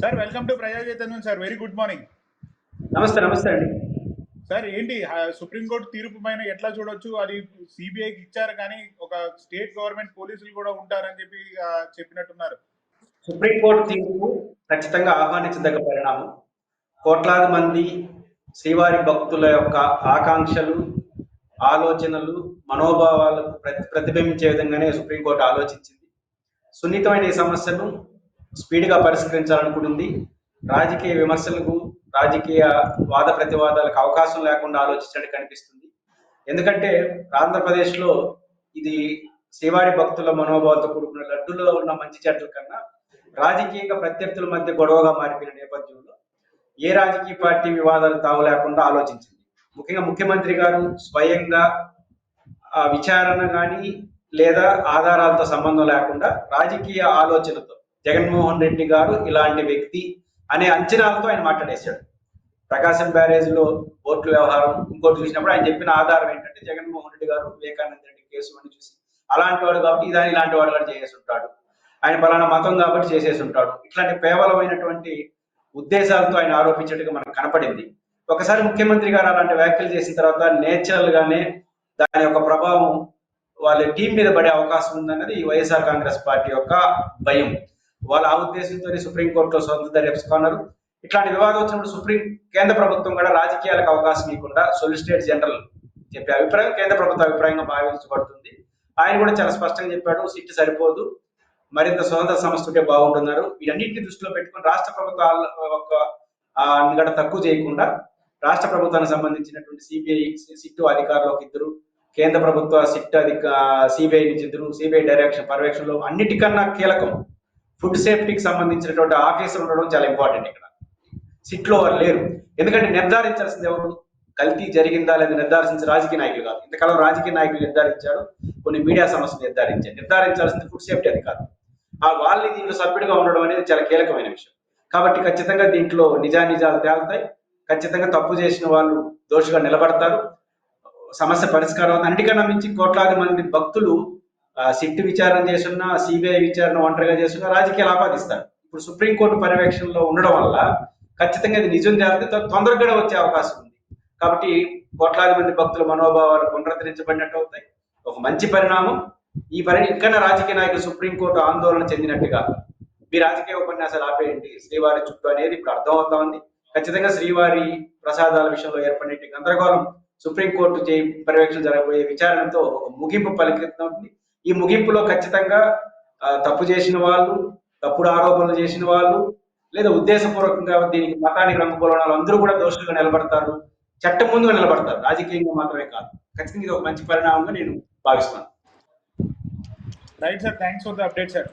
Sir welcome to ప్రజా చైతన్యం sir very good morning నమస్తే నమస్తే అండి. సార్ ఏంటి సుప్రీంకోర్టు తీర్పు పైన ఎట్లా చూడొచ్చు? అది సిబిఐకి ఇచ్చారు కానీ ఒక స్టేట్ గవర్నమెంట్ పోలీసులు కూడా ఉంటారని చెప్పి చెప్పినట్టున్నారు. సుప్రీంకోర్టు తీర్పు ఖచ్చితంగా ఆహ్వానించదగ్గ పరిణామం. కోట్లాది మంది శ్రీవారి భక్తుల యొక్క ఆకాంక్షలు ఆలోచనలు మనోభావాలకు ప్రతి ప్రతిబింబించే విధంగానే సుప్రీంకోర్టు ఆలోచించింది. సున్నితమైన ఈ సమస్యను స్పీడ్గా పరిష్కరించాలనుకుంటుంది. రాజకీయ విమర్శలకు రాజకీయ వాద ప్రతివాదాలకు అవకాశం లేకుండా ఆలోచించినట్టు కనిపిస్తుంది. ఎందుకంటే ఆంధ్రప్రదేశ్లో ఇది శ్రీవారి భక్తుల మనోభావంతో కూడుకున్న లడ్డులో ఉన్న మంచి చెడ్డల కన్నా రాజకీయంగా ప్రత్యర్థుల మధ్య గొడవగా మారిపోయిన నేపథ్యంలో ఏ రాజకీయ పార్టీ వివాదాలు తావు లేకుండా ఆలోచించింది? ముఖ్యంగా ముఖ్యమంత్రి గారు స్వయంగా విచారణ కానీ లేదా ఆధారాలతో సంబంధం లేకుండా రాజకీయ ఆలోచనతో జగన్మోహన్ రెడ్డి గారు ఇలాంటి వ్యక్తి అనే అంచనాలతో ఆయన మాట్లాడేశాడు. ప్రకాశం బ్యారేజ్లో ఓట్ల వ్యవహారం ఇంకోటి చూసినప్పుడు ఆయన చెప్పిన ఆధారం ఏంటంటే జగన్మోహన్ రెడ్డి గారు వివేకానంద రెడ్డి కేసు అని చూసి అలాంటి వాడు కాబట్టి ఇదాని ఇలాంటి వాడు కూడా చేసేసి ఉంటాడు. ఆయన పలానా మతం కాబట్టి చేసేసి ఉంటాడు. ఇట్లాంటి పేవలమైనటువంటి ఉద్దేశాలతో ఆయన ఆరోపించినట్టుగా మనకు కనపడింది. ఒకసారి ముఖ్యమంత్రి గారు అలాంటి వ్యాఖ్యలు చేసిన తర్వాత నేచురల్ గానే దాని యొక్క ప్రభావం వాళ్ళ టీం మీద పడే అవకాశం ఉందన్నది ఈ వైఎస్ఆర్ కాంగ్రెస్ పార్టీ యొక్క భయం. వాళ్ళ ఆ ఉద్దేశంతోనే సుప్రీంకోర్టులో సొంత దర్యాప్తుకున్నారు ఇట్లాంటి వివాదం వచ్చినప్పుడు సుప్రీం కేంద్ర ప్రభుత్వం కూడా రాజకీయాలకు అవకాశం ఇవ్వకుండా సొలిసిటేట్ జనరల్ చెప్పే అభిప్రాయం కేంద్ర ప్రభుత్వ అభిప్రాయంగా భావించబడుతుంది. ఆయన కూడా చాలా స్పష్టంగా చెప్పాడు సిట్ సరిపోదు. మరింత స్వతంత్ర సంస్థ ఉంటే బాగుంటున్నారు వీటన్నింటినీ దృష్టిలో పెట్టుకుని రాష్ట్ర ప్రభుత్వాల ఒక నిగడ తక్కువ చేయకుండా రాష్ట్ర ప్రభుత్వానికి సంబంధించినటువంటి సిబిఐ సిట్టు అధికారులు ఒక ఇద్దరు కేంద్ర ప్రభుత్వ సిట్ అధిక సిబిఐ నుంచి ఇద్దరు సిబిఐ డైరెక్షన్ పర్యవేక్షణలో అన్నిటికన్నా కీలకం ఫుడ్ సేఫ్టీకి సంబంధించినటువంటి ఆఫీసర్ ఉండడం చాలా ఇంపార్టెంట్ ఇక్కడ. సిట్లో వారు లేరు. ఎందుకంటే నిర్ధారించాల్సింది ఎవరు? కల్తీ జరిగిందా లేదా నిర్ధారించిన రాజకీయ నాయకులు కాదు. ఇంతకాలం రాజకీయ నాయకులు నిర్ధారించారు. కొన్ని మీడియా సంస్థలు నిర్ధారించారు నిర్ధారించాల్సింది ఫుడ్ సేఫ్టీ అధికారులు ఆ వాళ్ళని దీంట్లో సభ్యుడిగా ఉండడం అనేది చాలా కీలకమైన విషయం. కాబట్టి ఖచ్చితంగా దీంట్లో నిజానిజాలు తేలుతాయి. ఖచ్చితంగా తప్పు చేసిన వాళ్ళు దోషిగా నిలబడతారు. సమస్య పరిష్కారం అవుతుంది. అన్నిటికన్నా మించి కోట్లాది మంది భక్తులు సిట్ విచారణ చేస్తున్నా సిబిఐ విచారణ ఒంటరిగా చేస్తున్నా రాజకీయాలు ఆపాదిస్తారు ఇప్పుడు సుప్రీంకోర్టు పర్యవేక్షణలో ఉండడం వల్ల ఖచ్చితంగా ఇది నిజం జరిగితే తొందరగా వచ్చే అవకాశం ఉంది. కాబట్టి కోట్లాది మంది భక్తుల మనోభావాలు పునరుద్ధరించబడినట్టు అవుతాయి. ఒక మంచి పరిణామం. ఈ పరి ఇక్కడ రాజకీయ నాయకులు సుప్రీంకోర్టు ఆందోళన చెందినట్టుగా మీ రాజకీయ ఉపన్యాసాలు ఆపేయండి. శ్రీవారి చుట్టూ అనేది ఇప్పుడు అర్థమవుతా ఉంది. ఖచ్చితంగా శ్రీవారి ప్రసాదాల విషయంలో ఏర్పడిన గందరగోళం సుప్రీంకోర్టు పర్యవేక్షణ జరగబోయే విచారణతో ఒక ముగింపు పలికిస్తుంది ఈ ముగింపులో ఖచ్చితంగా తప్పు చేసిన వాళ్ళు తప్పుడు ఆరోపణలు చేసిన వాళ్ళు లేదా ఉద్దేశపూర్వకంగా దీనికి మతానికి రంగు పొలవడాలు అందరూ కూడా దోషులుగా నిలబడతారు చట్టం ముందుగా నిలబడతారు. రాజకీయంగా మాత్రమే కాదు. ఖచ్చితంగా ఇది ఒక మంచి పరిణామంగా నేను భావిస్తున్నాను. Right sir thanks for the update sir.